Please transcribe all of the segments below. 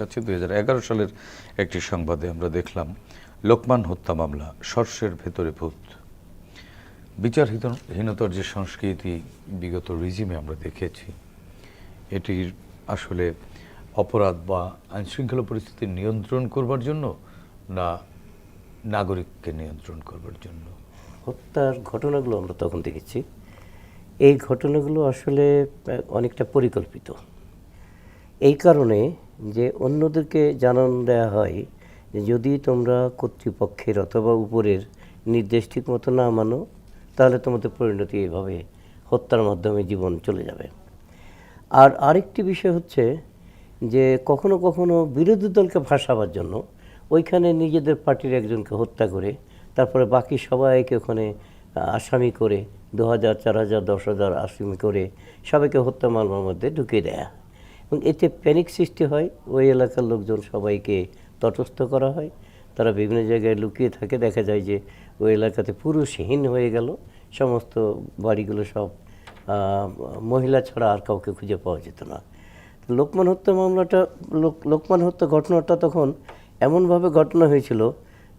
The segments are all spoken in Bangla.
কাছে দুই সালের একটি সংবাদে আমরা দেখলাম, লোকমান হত্যা মামলা, সর্ষের ভেতরে ভূত। বিচারহীনতার যে সংস্কৃতি বিগত রিজিমে আমরা দেখেছি, এটির আসলে অপরাধ বা আইনশৃঙ্খলা পরিস্থিতি নিয়ন্ত্রণ করবার জন্য না নাগরিককে নিয়ন্ত্রণ করবার জন্য? হত্যার ঘটনাগুলো আমরা তখন দেখেছি। এই ঘটনাগুলো আসলে অনেকটা পরিকল্পিত। এই কারণে যে অন্যদেরকে জানান দেওয়া হয় যে যদি তোমরা কর্তৃপক্ষের অথবা উপরের নির্দেশ ঠিক মতো না মানো, তাহলে তোমাদের পরিণতি এভাবে হত্যার মাধ্যমে জীবন চলে যাবে। আর আরেকটি বিষয় হচ্ছে যে কখনো কখনো বিরোধী দলকে ভাসাবার জন্য ওইখানে নিজেদের পার্টির একজনকে হত্যা করে, তারপরে বাকি সবাইকে ওখানে আসামি করে, দু হাজার, চার হাজার, দশ হাজার আসামি করে সবাইকে হত্যা মামলার মধ্যে ঢুকিয়ে দেয়া। এবং এতে প্যানিক সৃষ্টি হয়। ওই এলাকার লোকজন সবাইকে তটস্থ করা হয়। তারা বিভিন্ন জায়গায় লুকিয়ে থাকে। দেখা যায় যে ওই এলাকাতে পুরুষহীন হয়ে গেল। সমস্ত বাড়িগুলো সব মহিলা ছাড়া আর কাউকে খুঁজে পাওয়া যেত না। লোকমান হত্যা মামলাটা, লোক, লোকমান হত্যা ঘটনাটা তখন এমনভাবে ঘটনা হয়েছিল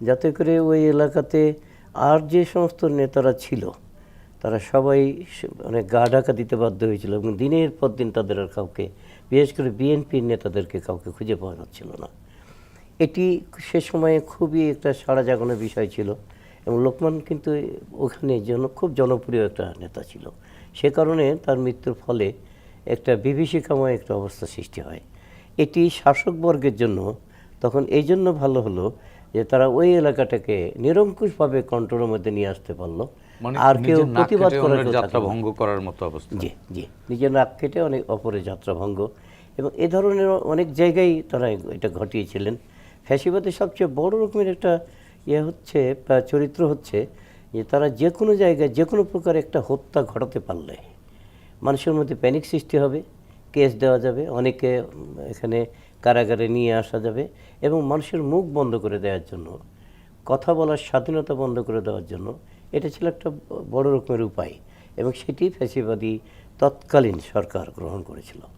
যাতে করে ওই এলাকাতে আর যে সমস্ত নেতারা ছিল তারা সবাই মানে গা ঢাকা দিতে বাধ্য হয়েছিল এবং দিনের পর দিন তাদের আর কাউকে, বিশেষ করে বিএনপির নেতাদেরকে কাউকে খুঁজে পাওয়া যাচ্ছিল না। এটি সে সময়ে খুবই একটা সাড়া জাগানোর বিষয় ছিল এবং লোকমান কিন্তু ওখানে জন, খুব জনপ্রিয় একটা নেতা ছিল। সে কারণে তার মৃত্যুর ফলে একটা বিভীষিকাময় একটা অবস্থা সৃষ্টি হয়। এটি শাসকবর্গের জন্য তখন এই জন্য ভালো হলো যে তারা ওই এলাকাটাকে নিরঙ্কুশভাবে কন্ট্রোলের মধ্যে নিয়ে আসতে পারল। মানে আর কেউ প্রতিবাদ করার যাত্রা ভঙ্গ করার মতো অবস্থা। জি জি। নিজের নাক কেটে অনেক অপরের যাত্রাভঙ্গ এবং এ ধরনের অনেক জায়গায় তারা এটা ঘটিয়েছিলেন। ফ্যাসিবাদের সবচেয়ে বড় রকমের একটা ইয়ে হচ্ছে চরিত্র হচ্ছে যে তারা যে কোনো জায়গায় যে কোনো প্রকার একটা হত্যা ঘটাতে পারলে মানুষের মধ্যে প্যানিক সৃষ্টি হবে কেস দেওয়া যাবে অনেকে এখানে কারাগারে নিয়ে আসা যাবে এবং মানুষের মুখ বন্ধ করে দেওয়ার জন্য, কথা বলার স্বাধীনতা বন্ধ করে দেওয়ার জন্য এটা ছিল একটা বড় রকমের উপায় এবং সেটি ফ্যাসিবাদী তৎকালীন সরকার গ্রহণ করেছিল।